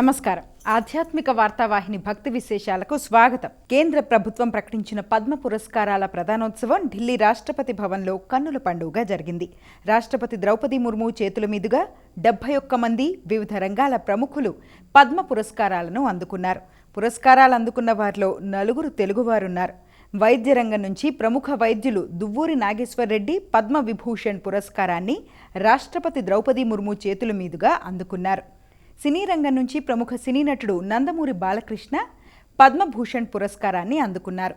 నమస్కారం. ఆధ్యాత్మిక వార్తావాహిని భక్తి విశేషాలకు స్వాగతం. కేంద్ర ప్రభుత్వం ప్రకటించిన పద్మ పురస్కారాల ప్రధానోత్సవం ఢిల్లీ రాష్ట్రపతి భవన్లో కన్నుల పండుగగా జరిగింది. రాష్ట్రపతి ద్రౌపది ముర్ము చేతుల మీదుగా డెబ్బై ఒక్క మంది వివిధ రంగాల ప్రముఖులు పద్మ పురస్కారాలను అందుకున్నారు. పురస్కారాలు అందుకున్న వారిలో నలుగురు తెలుగువారున్నారు. వైద్య రంగం నుంచి ప్రముఖ వైద్యులు దువ్వూరి నాగేశ్వర్ రెడ్డి పద్మ విభూషణ్ పురస్కారాన్ని రాష్ట్రపతి ద్రౌపది ముర్ము చేతుల మీదుగా అందుకున్నారు. సినీ రంగం నుంచి ప్రముఖ సినీ నటుడు నందమూరి బాలకృష్ణ పద్మభూషణ్ పురస్కారాన్ని అందుకున్నారు.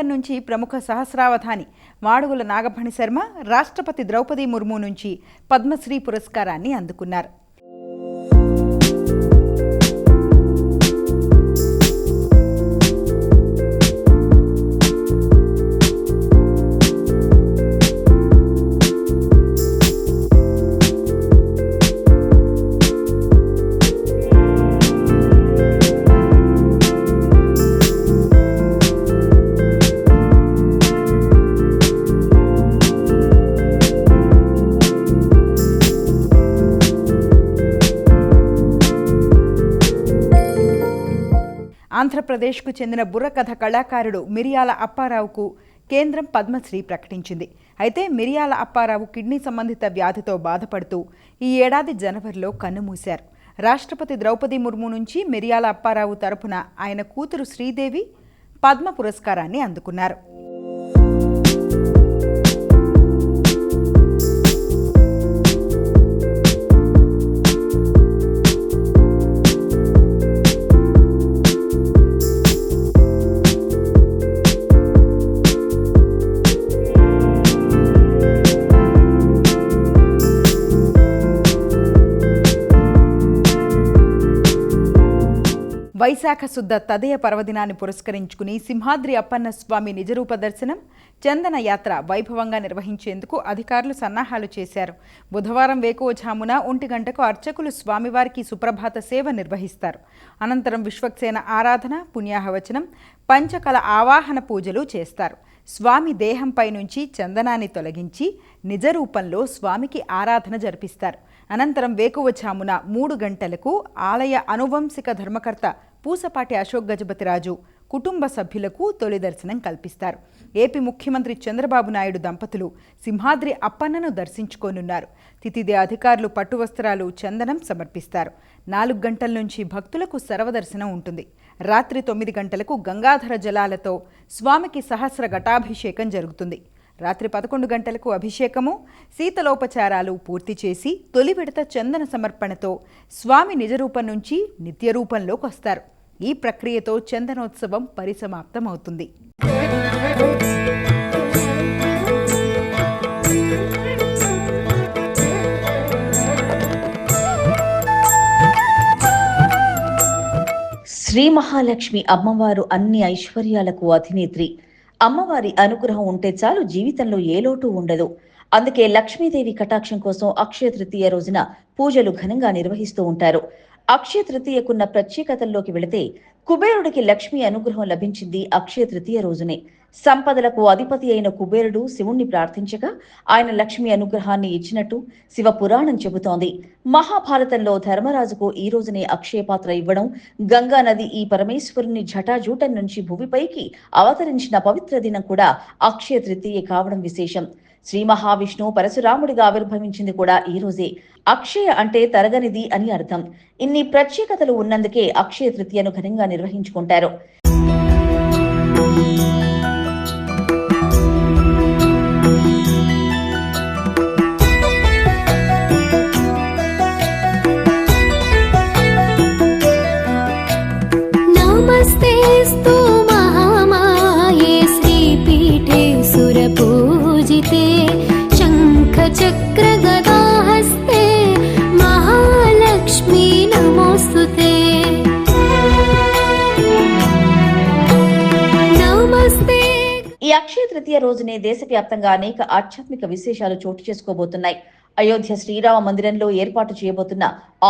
కళారంగం నుంచి ప్రముఖ సహస్రావధాని మాడుగుల నాగభణి శర్మ రాష్ట్రపతి ద్రౌపది ముర్ము నుంచి పద్మశ్రీ పురస్కారాన్ని అందుకున్నారు. ఆంధ్రప్రదేశ్కు చెందిన బుర్రకథ కళాకారుడు మిరియాల అప్పారావుకు కేంద్రం పద్మశ్రీ ప్రకటించింది. అయితే మిరియాల అప్పారావు కిడ్నీ సంబంధిత వ్యాధితో బాధపడుతూ ఈ ఏడాది జనవరిలో కన్నుమూశారు రాష్ట్రపతి ద్రౌపది ముర్ము నుంచి మిరియాల అప్పారావు తరపున ఆయన కూతురు శ్రీదేవి పద్మ పురస్కారాన్ని అందుకున్నారు. వైశాఖ శుద్ధ తదయ పర్వదినాన్ని పురస్కరించుకుని సింహాద్రి అప్పన్న స్వామి నిజరూప దర్శనం చందన యాత్ర వైభవంగా నిర్వహించేందుకు అధికారులు సన్నాహాలు చేశారు. బుధవారం వేకువజామున ఒంటి గంటకు అర్చకులు స్వామివారికి సుప్రభాత సేవ నిర్వహిస్తారు. అనంతరం విశ్వక్సేన ఆరాధన పుణ్యాహవచనం పంచకల ఆవాహన పూజలు చేస్తారు. స్వామి దేహంపై నుంచి చందనాన్ని తొలగించి నిజ రూపంలో స్వామికి ఆరాధన జరిపిస్తారు. అనంతరం వేకువఛామున మూడు గంటలకు ఆలయ అనువంశిక ధర్మకర్త పూసపాటి అశోక్ గజపతిరాజు కుటుంబ సభ్యులకు తొలి దర్శనం కల్పిస్తారు. ఏపీ ముఖ్యమంత్రి చంద్రబాబు నాయుడు దంపతులు సింహాద్రి అప్పన్నను దర్శించుకోనున్నారు. తితిదే అధికారులు పట్టువస్త్రాలు చందనం సమర్పిస్తారు. నాలుగు గంటల నుంచి భక్తులకు సర్వదర్శనం ఉంటుంది. రాత్రి తొమ్మిది గంటలకు గంగాధర జలాలతో స్వామికి సహస్ర ఘటాభిషేకం జరుగుతుంది. రాత్రి పదకొండు గంటలకు అభిషేకము శీతలోపచారాలు పూర్తి చేసి తొలి విడత చందన సమర్పణతో స్వామి నిజరూపం నుంచి నిత్యరూపంలోకి వస్తారు. ఈ ప్రక్రియతో చందనోత్సవం పరిసమాప్తమవుతుంది. శ్రీ మహాలక్ష్మి అమ్మవారు అన్ని ఐశ్వర్యాలకు అధినేత్రి. అమ్మవారి అనుగ్రహం ఉంటే చాలు జీవితంలో ఏ లోటు ఉండదు. అందుకే లక్ష్మీదేవి కటాక్షం కోసం అక్షయ తృతీయ రోజున పూజలు ఘనంగా నిర్వహిస్తూ ఉంటారు. అక్షయ తృతీయకున్న ప్రత్యేకతల్లోకి వెళితే కుబేరుడికి లక్ష్మీ అనుగ్రహం లభించింది అక్షయ తృతీయ రోజునే. సంపదలకు అధిపతి అయిన కుబేరుడు శివుణ్ణి ప్రార్థించగా ఆయన లక్ష్మి అనుగ్రహాన్ని ఇచ్చినట్టు శివ పురాణం చెబుతోంది. మహాభారతంలో ధర్మరాజుకు ఈ రోజునే అక్షయ పాత్ర ఇవ్వడం గంగా నది ఈ పరమేశ్వరుని జటాజూటం నుంచి భూమిపైకి అవతరించిన పవిత్ర దినం కూడా అక్షయ తృతీయ కావడం విశేషం. శ్రీ మహావిష్ణువు పరశురాముడిగా ఆవిర్భవించింది కూడా ఈ రోజే. అక్షయ అంటే తరగనిది అని అర్థం. ఇన్ని ప్రత్యేకతలు ఉన్నందుకే అక్షయ తృతీయను ఘనంగా నిర్వహించుకుంటారు. అక్షయ తృతీయ రోజునే దేశవ్యాప్తంగా అనేక ఆధ్యాత్మిక విశేషాలు చోటు చేసుకోబోతున్నాయి. అయోధ్య శ్రీరామ మందిరంలో ఏర్పాటు చేయబోతున్న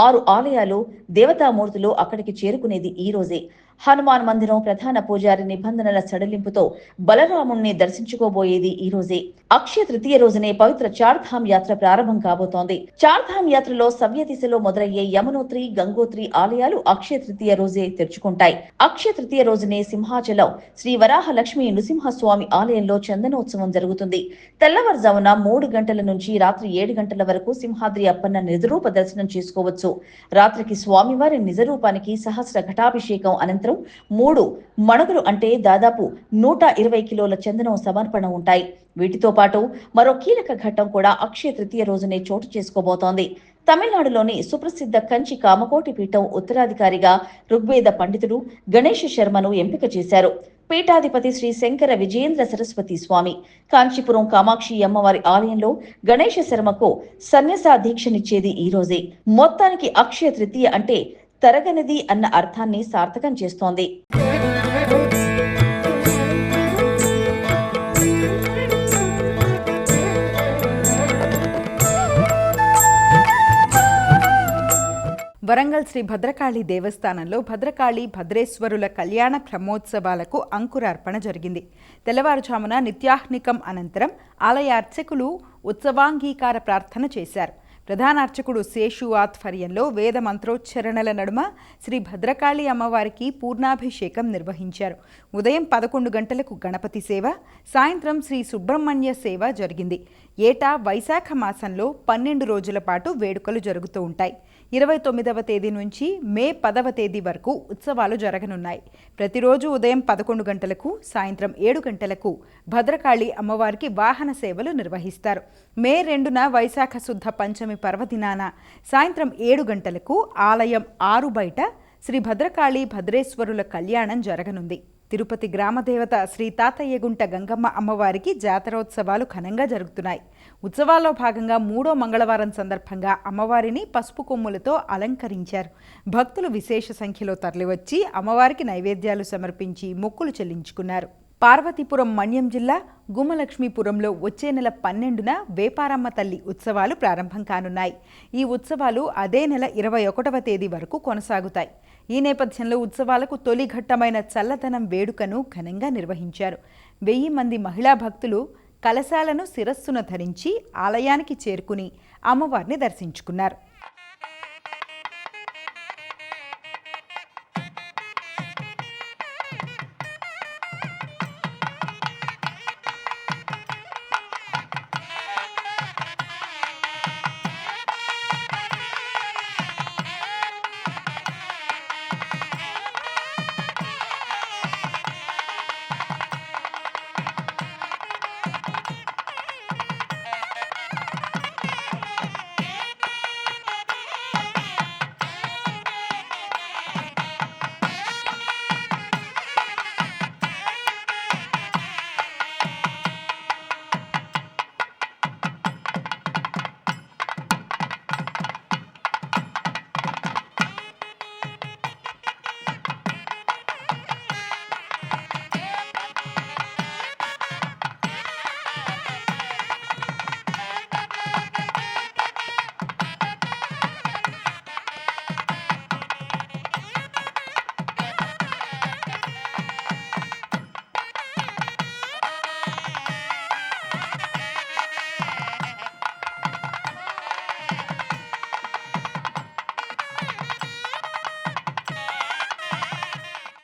ఆరు ఆలయాలు దేవతామూర్తులు అక్కడికి చేరుకునేది ఈ రోజే. హనుమాన్ మందిరం ప్రధాన పూజారి నిబంధనల సడలింపుతో బలరాముణ్ణి దర్శించుకోబోయేది ఈ రోజే. అక్షయ తృతీయ రోజునే పవిత్ర చార్ధామ్ యాత్ర ప్రారంభం కాబోతోంది. చార్ధామ్ యాత్రలో సవ్య దిశలో మొదలయ్యే యమునోత్రి గంగోత్రి ఆలయాలు అక్షయ తృతీయ రోజే తెరుచుకుంటాయి. అక్షయ తృతీయ రోజునే సింహాచలం శ్రీ వరాహ లక్ష్మీ నృసింహస్వామి ఆలయంలో చందనోత్సవం జరుగుతుంది. తెల్లవారుజామున మూడు గంటల నుంచి రాత్రి ఏడు గంటల వరకు సింహాద్రి అప్పన్న నిజరూప దర్శనం చేసుకోవచ్చు. రాత్రికి స్వామివారి నిజరూపానికి సహస్ర ఘటాభిషేకం అనంతరం మూడు మణుగులు అంటే దాదాపు నూట ఇరవై కిలోల చందనం సమర్పణ ఉంటాయి. వీటితో పాటు మరో కీలక ఘట్టం కూడా అక్షయ తృతీయ రోజునే చోటు చేసుకోబోతోంది. తమిళనాడులోని సుప్రసిద్ధ కంచి కామకోటి పీఠం ఉత్తరాధికారిగా ఋగ్వేద పండితుడు గణేష్ శర్మను ఎంపిక చేశారు. పీఠాధిపతి శ్రీ శంకర విజయేంద్ర సరస్వతి స్వామి. కాంచీపురం కామాక్షి అమ్మవారి ఆలయంలో గణేష శర్మకు సన్యాస దీక్షనిచ్చేది ఈ రోజే. మొత్తానికి అక్షయ తృతీయ అంటే తరగనిది అన్న అర్థాన్ని సార్థకం చేస్తోంది. వరంగల్ శ్రీ భద్రకాళి దేవస్థానంలో భద్రకాళి భద్రేశ్వరుల కళ్యాణ బ్రహ్మోత్సవాలకు అంకురార్పణ జరిగింది. తెల్లవారుజామున నిత్యాహ్నికం అనంతరం ఆలయ అర్చకులు ఉత్సవాంగీకార ప్రార్థన చేశారు. ప్రధాన అర్చకుడు శేషు ఆధ్వర్యంలో వేద మంత్రోచ్చరణల నడుమ శ్రీ భద్రకాళి అమ్మవారికి పూర్ణాభిషేకం నిర్వహించారు. ఉదయం పదకొండు గంటలకు గణపతి సేవ సాయంత్రం శ్రీ సుబ్రహ్మణ్య సేవ జరిగింది. ఏటా వైశాఖ మాసంలో పన్నెండు రోజుల పాటు వేడుకలు జరుగుతూ ఉంటాయి. ఇరవై తొమ్మిదవ తేదీ నుంచి మే పదవ తేదీ వరకు ఉత్సవాలు జరగనున్నాయి. ప్రతిరోజు ఉదయం పదకొండు గంటలకు సాయంత్రం ఏడు గంటలకు భద్రకాళి అమ్మవారికి వాహన సేవలు నిర్వహిస్తారు. మే రెండున వైశాఖ శుద్ధ పంచమి పర్వదినాన సాయంత్రం ఏడు గంటలకు ఆలయం ఆరు బయట శ్రీ భద్రకాళి భద్రేశ్వరుల కళ్యాణం జరగనుంది. తిరుపతి గ్రామదేవత శ్రీ తాతయ్యగుంట గంగమ్మ అమ్మవారికి జాతరోత్సవాలు ఘనంగా జరుగుతున్నాయి. ఉత్సవాల్లో భాగంగా మూడో మంగళవారం సందర్భంగా అమ్మవారిని పసుపు కొమ్ములతో అలంకరించారు. భక్తులు విశేష సంఖ్యలో తరలివచ్చి అమ్మవారికి నైవేద్యాలు సమర్పించి మొక్కులు చెల్లించుకున్నారు. పార్వతీపురం మన్యం జిల్లా గుమలక్ష్మీపురంలో వచ్చే నెల పన్నెండున వేపారమ్మ తల్లి ఉత్సవాలు ప్రారంభం కానున్నాయి. ఈ ఉత్సవాలు అదే నెల ఇరవై ఒకటవ తేదీ వరకు కొనసాగుతాయి. ఈ నేపథ్యంలో ఉత్సవాలకు తొలి ఘట్టమైన చల్లదనం వేడుకను ఘనంగా నిర్వహించారు. వెయ్యి మంది మహిళా భక్తులు కలశాలను శిరస్సున ధరించి ఆలయానికి చేరుకుని అమ్మవారిని దర్శించుకున్నారు.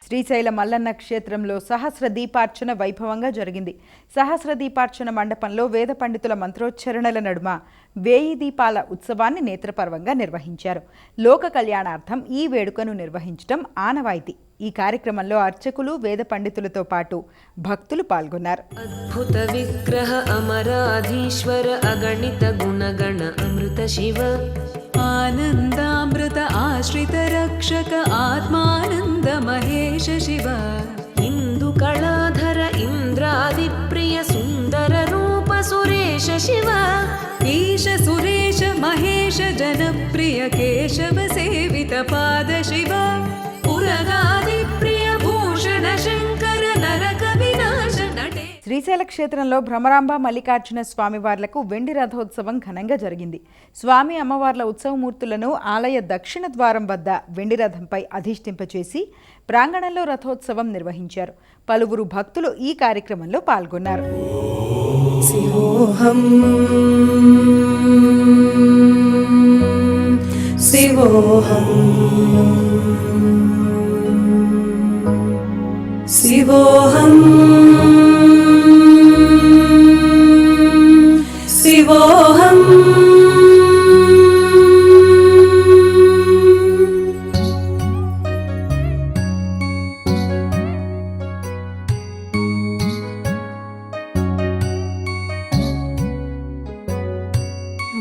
శ్రీశైల మల్లన్న క్షేత్రంలో సహస్ర దీపార్చన వైభవంగా జరిగింది. సహస్ర దీపార్చన మండపంలో వేద పండితుల మంత్రోచ్చరణల నడుమ వేయి దీపాల ఉత్సవాన్ని నేత్రపర్వంగా నిర్వహించారు. లోక కళ్యాణార్థం ఈ వేడుకను నిర్వహించడం ఆనవాయితీ. ఈ కార్యక్రమంలో అర్చకులు వేద పండితులతో పాటు భక్తులు పాల్గొన్నారు. అద్భుత విగ్రహ అమరాధీశ్వర అగణిత గుణగణ అమృత శివ. ఆనందామృత ఆశ్రిత రక్షక ఆత్మాన ಶ್ರೀಯುತ ಮಹೇಶ ಶಿವ. ಇಂದು ಕಳಾಧರ ಇಂದ್ರಾದಿಪ್ರಿಯ ಸುಂದರ ರೂಪ ಸುರೇಶ ಶಿವ. ಈಶ ಸುರೇಶ ಮಹೇಶ ಜನಪ್ರಿಯ ಕೇಶವ ಸೇವಿತ ಪಾದ ಶಿವ. ಪುರಗಾದ శ్రీశైల క్షేత్రంలో భ్రమరాంబ మల్లికార్జున స్వామివార్లకు వెండి రథోత్సవం ఘనంగా జరిగింది. స్వామి అమ్మవార్ల ఉత్సవమూర్తులను ఆలయ దక్షిణ ద్వారం వద్ద వెండి రథంపై అధిష్టింపచేసి ప్రాంగణంలో రథోత్సవం నిర్వహించారు. పలువురు భక్తులు ఈ కార్యక్రమంలో పాల్గొన్నారు. శివోహం. శివోహం. शिवोऽहम्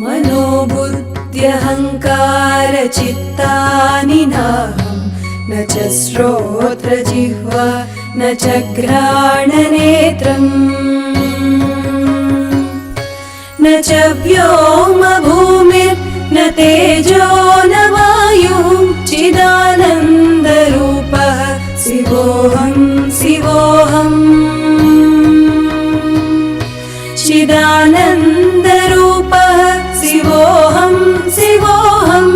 मनोबुद्ध्यहङ्कारचित्तानि नाहं। न च श्रोत्रजिह्वा न च घ्राणनेत्रम् न च व्योमभूमिर्न तेजो न वायुः चिदानन्दरूपः शिवोऽहं शिवोऽहम्। चिदानन्दरूपः शिवोऽहं शिवोऽहम्।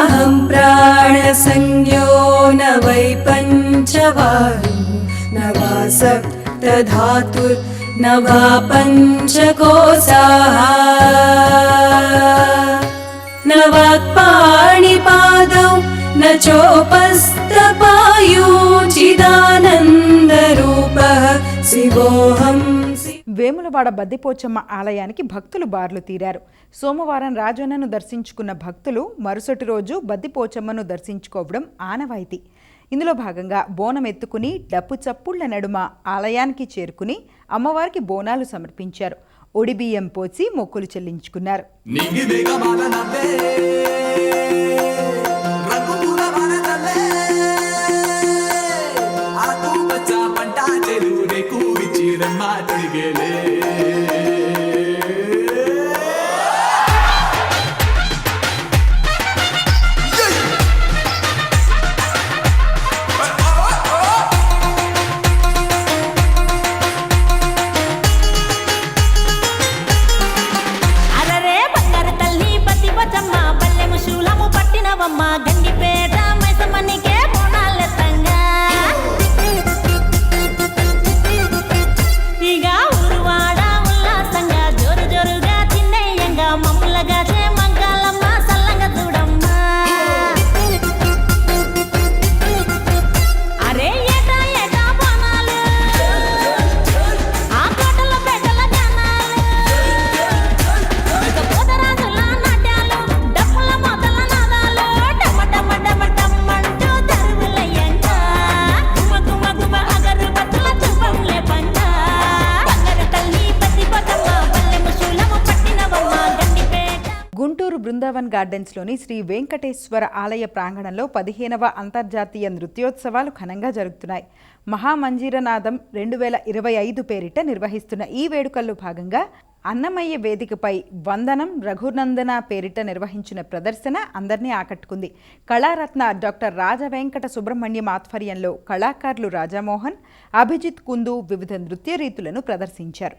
अहं प्राणसंज्ञो न वै पञ्चवायु न वा सप्तधातुर्न वा पञ्चकोशाः न वाक्पाणिपादौ न चोपस्तपायु चिदानन्दरूपः शिवोऽहं शिव వేములవాడ బద్దిపోచమ్మ ఆలయానికి భక్తులు బార్లు తీరారు సోమవారం రాజన్నను దర్శించుకున్న భక్తులు మరుసటి రోజు బద్దిపోచమ్మను దర్శించుకోవడం ఆనవాయితీ ఇందులో భాగంగా బోనం ఎత్తుకుని డప్పు చప్పుళ్ళ నడుమ ఆలయానికి చేరుకుని అమ్మవారికి బోనాలు సమర్పించారు. ఒడిబియ్యం పోసి మొక్కులు చెల్లించుకున్నారు. పంట చెరువు బృందావన్ గార్డెన్స్లోని శ్రీ వెంకటేశ్వర ఆలయ ప్రాంగణంలో పదిహేనవ అంతర్జాతీయ నృత్యోత్సవాలు ఘనంగా జరుగుతున్నాయి. మహామంజీరనాథం రెండు వేల ఇరవై ఐదు పేరిట నిర్వహిస్తున్న ఈ వేడుకల్లో భాగంగా అన్నమయ్య వేదికపై వందనం రఘునందన పేరిట నిర్వహించిన ప్రదర్శన అందరినీ ఆకట్టుకుంది. కళారత్న డాక్టర్ రాజవెంకట సుబ్రహ్మణ్యం ఆధ్వర్యంలో కళాకారులు రాజామోహన్ అభిజిత్ కుందు వివిధ నృత్య రీతులను ప్రదర్శించారు.